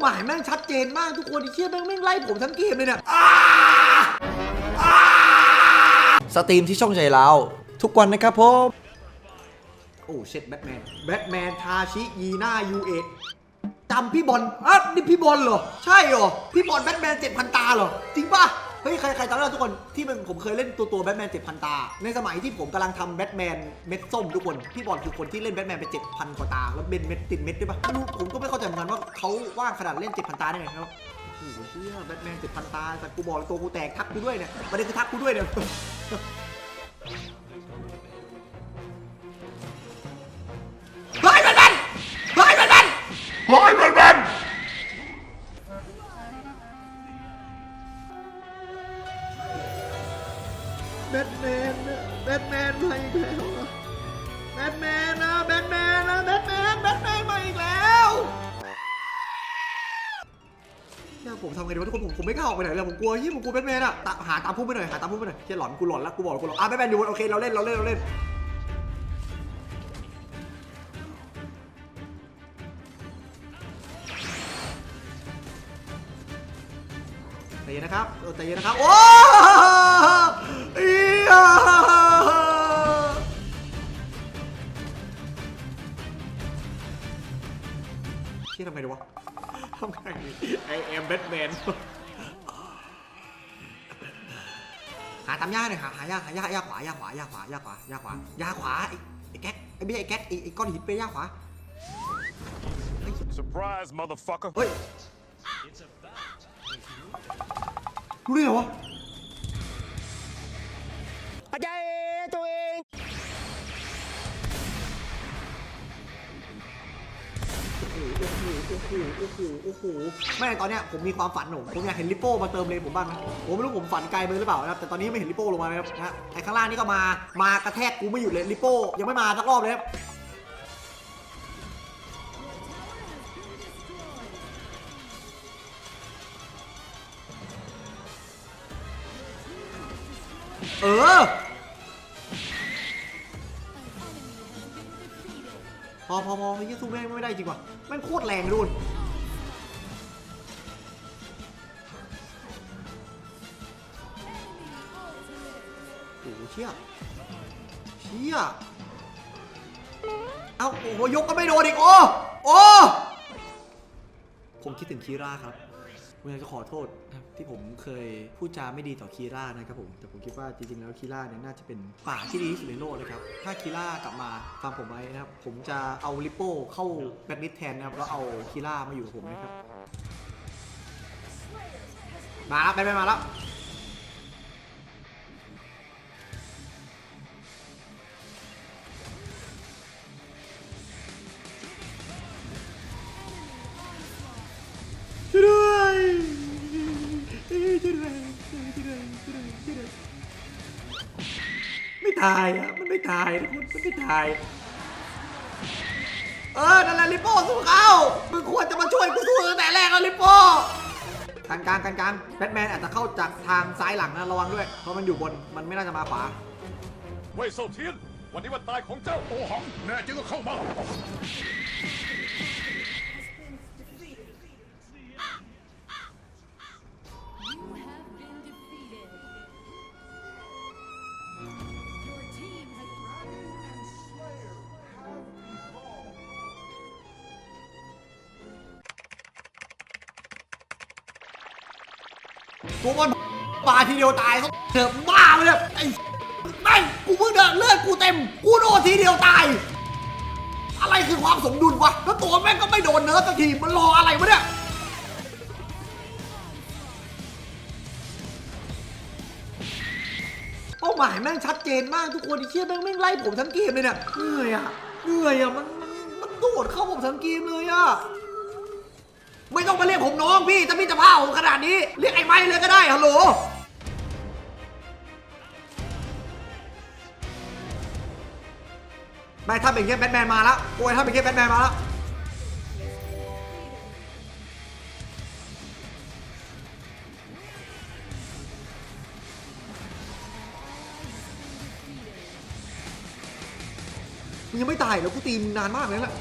หมายแม่งชัดเจนมากทุกคนไอ้เชี่ยแม่งแม่งไล่ผมทั้งเกมเลยเนี่ยสตรีมที่ช่องใจเราทุกวันนะครับผมโอ้เช็ดแบทแมนแบทแมนทาชิยีน่ายูเอจำพี่บอลอะนี่พี่บอลเหรอ ใช่เหรอ พี่บอลแบทแมนเจ็ดพันตาเหรอ จริงป่ะเฮ้ยใครใครจำได้ทุกคนที่มันผมเคยเล่นตัวตัวแบทแมนเจ็ดพันตา ในสมัยที่ผมกำลังทำแบทแมนเม็ดส้มทุกคนพี่บอลคือคนที่เล่นแบทแมนไปเจ็ดพันกว่าตา แล้วเป็นเม็ดติดเม็ดด้วยป่ะไม่รู้ผมก็ไม่เข้าใจเหมือนกันว่าเขาว่างขนาดเล่นเจ็ดพันตาได้ไงครับโอ้โหเชี่ยแบทแมนเจ็ดพันตาแต่กูบอกเลยตัวกูแตกทักกูด้วยเนี่ยประเด็นคือทักกูด้วยเนี่ย แบทแมนแบทแมนมาอีกแล้วแบทแมนนะแบทแมนนะแบทแมนแบทแมนมาอีกแล้วเนี่ยผมทำไงดีวะทุกคนผมผมไม่กล้าออกไปไหนเลยผมกลัวยี่ผมกลัวแบทแมนอะตะหาตามพุ่มไปหน่อยหาตามพุ่มไปหน่อยเชี่ยหลอนกูหลอนแล้วกูบอกกูหลอนอะแบทแมนอยู่บนโอเคเราเล่นเราเล่นเราเล่นใจเย็นนะครับใจเย็นนะครับโอ้ ชี่ยทำไงดีวะทำไงดีไอแอมแบทแมนหาตามย่าหน่อยหาหายาหายาย่าขวาย่าขวาย่าขวาย่าขวาย่าขวาย่าขวาไอ้ไอ้แก๊กไอ้ไม่ใช่ไอ้แก๊กไอ้ไอ้ก้อนหินไปย่าขวา surprise motherfucker เฮ้ยรู้ได้เหรอวะอาจารย์ตัวเอง โอ้โหโอ้โหโอ้โหแม่ตอนเนี้ยผมมีความฝันหนูผมอยากเห็นลิปโป้มาเติมเลนผมบ้างนะผมไม่รู้ผมฝันไกลไปหรือเปล่านะครับแต่ตอนนี้ไม่เห็นลิปโป้ลงมานะครับนะฮะไอ้ข้างล่างนี่ก็มามากระแทกกูไม่หยุดเลยลิปโป้ยังไม่มาสักรอบเลยครับเออ พอพอพอไอ้เหี้ยสู้แม่งไม่ได้จริงว่ะแม่งโคตรแรงรุ่นโอ้เชี่ยเชี่ยเอ้าโอ้โหยกก็ไม่โดนอีกโอ้โอ้ผมคิดถึงคีร่าครับ ผมอยากจะขอโทษที่ผมเคยพูดจาไม่ดีต่อคีร่านะครับผม แต่ผมคิดว่าจริงๆแล้วคีร่าเนี่ยน่าจะเป็นป่าที่ดีที่สุดในโลกเลยครับ ถ้าคีร่ากลับมาฟังผมไว้นะครับ ผมจะเอาลิปโป้เข้าแบทมิทแทนนะครับ แล้วเอาคีร่ามาอยู่กับผมนะครับ มาแล้วไปไปมาแล้ว ไม่ตายอะ มันไม่ตายทุกคนมันไม่ตาย เออ นั่นแหละลิปโป้สู้เขามึงควรจะมาช่วยกูสู้ตั้งแต่แรกแล้วลิปโป้กันกลางกันกลางแบทแมนอาจจะเข้าจากทางซ้ายหลังนะระวังด้วย เพราะมันอยู่บน มันไม่น่าจะมาขวา เว่ยเซเทียน วันนี้วันตายของเจ้าโอหัง แน่จริงก็เข้ามา ตัวบอลปาทีเดียวตายเขาเถอะบ้าไปเลยไอ้แม่กูเพิ่งเดินเลือดกูเต็ม กูโดนทีเดียวตาย อะไรคือความสมดุลวะ แล้วตัวแม่งก็ไม่โดนเนิร์ฟสักทีมันรออะไรวะเนี่ยเป้าหมายแม่งชัดเจนมากทุกคนไอ้เชี่ยแม่งแม่งไล่ผมทั้งเกมเลยเนี่ยเหนื่อยอะเหนื่อยอะมันมันมันโดดเข้าผมทั้งเกมเลยอะ ไม่ต้องมาเรียกผมน้องพี่ถ้าพี่จะพาผมขนาดนี้ เรียกไอ้ไม้เลยก็ได้ฮัลโหลไม่ถ้าเป็นแค่แบทแมนมาแล้วโอ้ยถ้าเป็นแค่แบทแมนมาแล้วมึงยังไม่ตายเหรอกูตีมึงนานมากเลยแหละ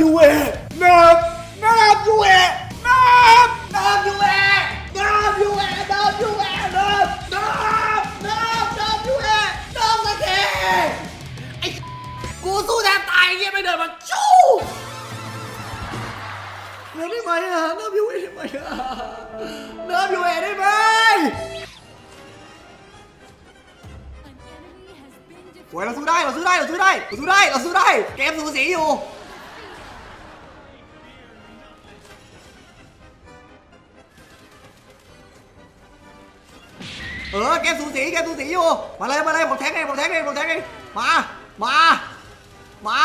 ยูเอนับนับยูเอนับนับยูเอนับยูเอนับยูเอนับนับนับนับยูเอนับเนิทีไอ้กูสู้แทบตาบเงี้ยไม่เดินบเนบเดินได้บเนิบะนับยูเอได้บเนิบะนับยูเอได้ไหมโอ้ยเราสู้ได้เราสู้ได้เราสู้ได้เราสู้ได้เราสู้ได้เกมสูสีอยู่ ออเกมสูสีเกมสูสีอยู่ มาเลยมาเลยผมแทงเองผมแทงเองผมแทงเองมา มา มา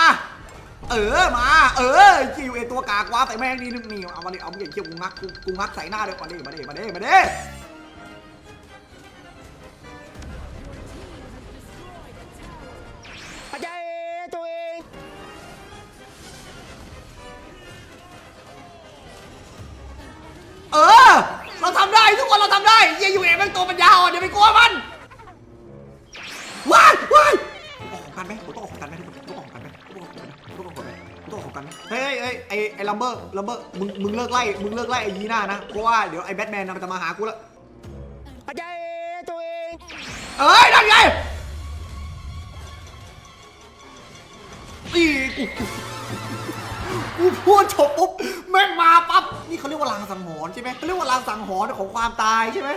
เออมา เออคิวเอตัวกากว้าแต่แม่งดีนึงนี่เอามาดิเอามาดิเกี่ยวกูงักกูกูงักใส่หน้าเลยมาดิมาดิมาดิมาดิอาจารย์ตัวเองเออ เราทำได้ทุกคนเราทำได้เยี่ยยูเอแม่งตัวปัญญาอ่อน อย่าไปกลัวมันว้ายว้ายออกกันไหมผมต้องออกกันไหมทุกคนต้องออกกันไหมต้องออกกันไหมต้องออกกันไหมต้องออกกันไหมเฮ้ยเฮ้ยไอไอลัมเบอร์ลัมเบอร์มึงมึงเลิกไล่มึงเลิกไล่ไอยีน่านะเพราะว่าเดี๋ยวไอแบทแมนมันจะมาหากูแล้วอาจารย์ตัวเองเอ้ยนั่นไงอีกูกูพูดจบปุ๊บแม่งมาปั๊บนี่เขาเรียกว่าลางสังหรณ์ใช่ไหมเขาเรียกว่าลางสังหรณ์ของความตายใช่ไหม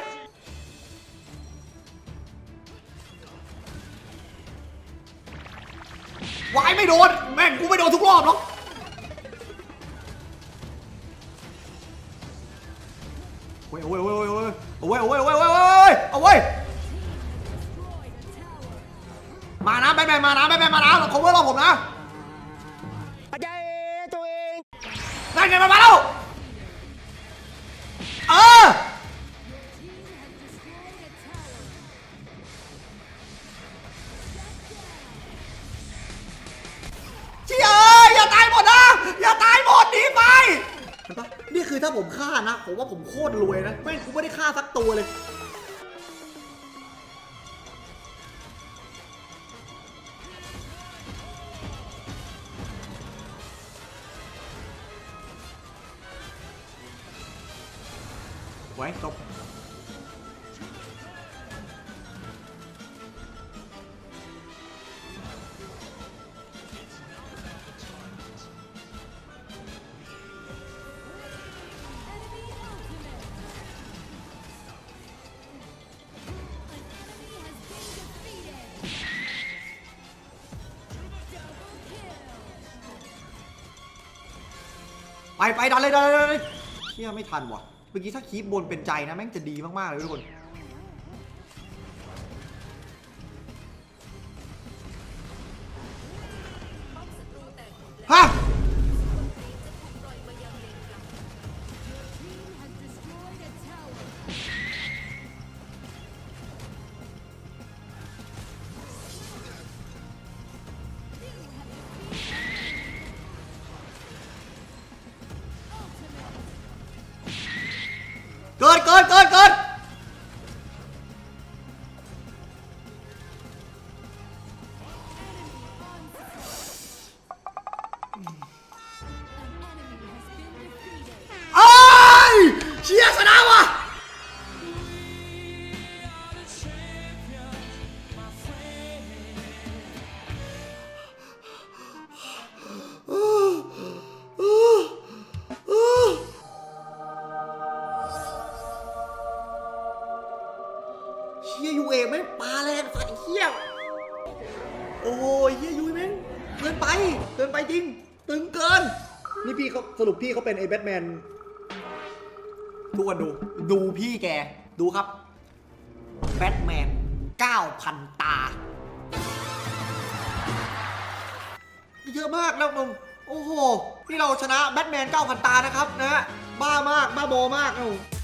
วายไม่โดน แม่งกูไม่โดนทุกรอบหรอกโอ้ยโอ้ยโอ้ยโอ้ยโอ้ยโอ้ยโอ้ยโอ้ยโอ้ยเอาเว้ยมานะแบทแมนมานะแบทแมนมานะเรา cover รอบผมนะอาจารย์ตัวเองนั่นไงมันมาแล้ว คือถ้าผมฆ่านะ ผมว่าผมโคตรรวยนะ แม่งกูไม่ได้ฆ่าสักตัวเลย ไว้จบ ไปไปดันเลยดันเลยดันเลยเชี่ยไม่ทันว่ะเมื่อกี้ถ้าคีบบนเป็นใจนะแม่งจะดีมากๆเลยทุกคน เกิดเกิดเกิด เชียยูเอแม่งปลาแรงสัตว์เฮียโอ้ยเฮียยูแม่งเกินไปเกินไปจริง ตึงเกิน นี่พี่เขาสรุปพี่เขาเป็นไอ้แบทแมนทุกคนดูดูพี่แกดูครับแบทแมน9,000 ตา เยอะมากนะมึงโอ้โห นี่เราชนะแบทแมน9,000 ตานะครับนะฮะบ้ามาก บ้าบอมากนะ